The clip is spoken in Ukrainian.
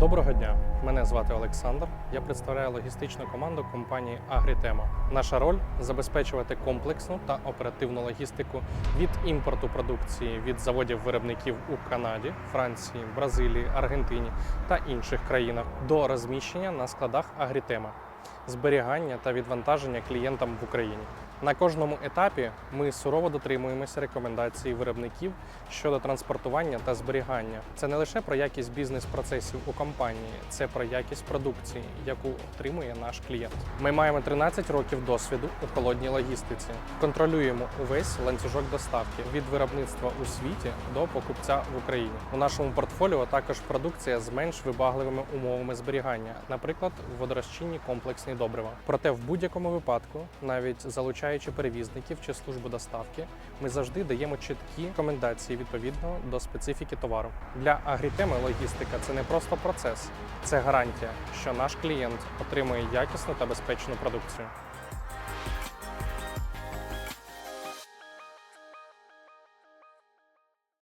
Доброго дня, мене звати Олександр. Я представляю логістичну команду компанії Агрітема. Наша роль забезпечувати комплексну та оперативну логістику від імпорту продукції від заводів-виробників у Канаді, Франції, Бразилії, Аргентині та інших країнах до розміщення на складах Агрітема, зберігання та відвантаження клієнтам в Україні. На кожному етапі ми сурово дотримуємося рекомендацій виробників щодо транспортування та зберігання. Це не лише про якість бізнес-процесів у компанії, це про якість продукції, яку отримує наш клієнт. Ми маємо 13 років досвіду у холодній логістиці. Контролюємо увесь ланцюжок доставки від виробництва у світі до покупця в Україні. У нашому портфоліо також продукція з менш вибагливими умовами зберігання, наприклад, водорозчинні комплексні добрива. Проте в будь-якому випадку, навіть залучаючи перевізників чи службу доставки, ми завжди даємо чіткі рекомендації відповідно до специфіки товару. Для агрітеми логістика це не просто процес, це гарантія, що наш клієнт отримує якісну та безпечну продукцію.